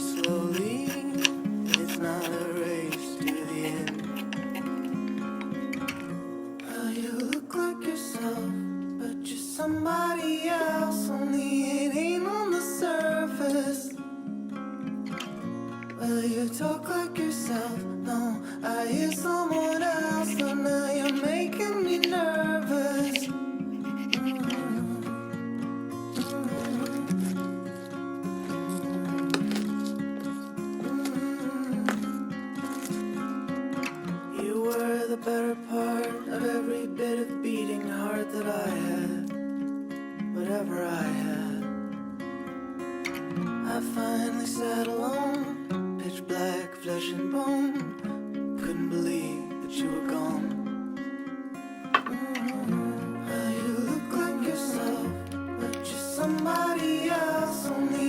slowly. It's not a race to the end. Well, you look like yourself, but you're somebody else. Only it ain't on the surface. You talk like yourself. No, better part of every bit of beating heart that I had, whatever I had. I finally sat alone, pitch black, flesh and bone. Couldn't believe that you were gone. Mm-hmm. You look like yourself, but you're somebody else, only